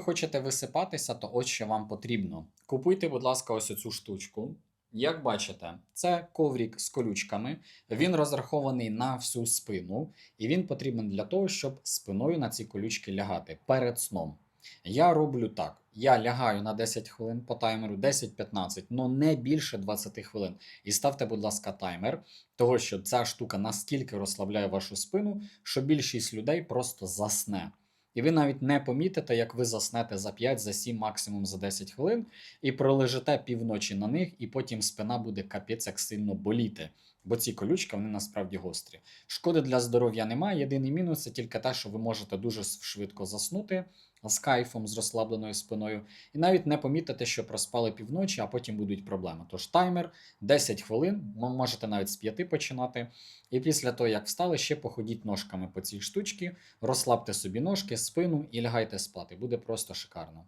хочете висипатися, то ось що вам потрібно. Купуйте, будь ласка, ось цю штучку. Як бачите, це коврік з колючками. Він розрахований на всю спину, і він потрібен для того, щоб спиною на ці колючки лягати перед сном. Я роблю так: я лягаю на 10 хвилин по таймеру, 10-15, але не більше 20 хвилин. І ставте, будь ласка, таймер, того що ця штука настільки розслабляє вашу спину, що більшість людей просто засне. І ви навіть не помітите, як ви заснете за 5, за 7, максимум за 10 хвилин, і пролежите півночі на них, і потім спина буде капець як сильно боліти. Бо ці колючки вони насправді гострі. Шкоди для здоров'я немає. Єдиний мінус це тільки те, що ви можете дуже швидко заснути з кайфом, з розслабленою спиною, і навіть не помітите, що проспали півночі, а потім будуть проблеми. Тож таймер 10 хвилин, м- можете навіть з 5 починати. І після того, як встали, ще походіть ножками по цій штучці, розслабте собі ножки, спину і лягайте спати. Буде просто шикарно.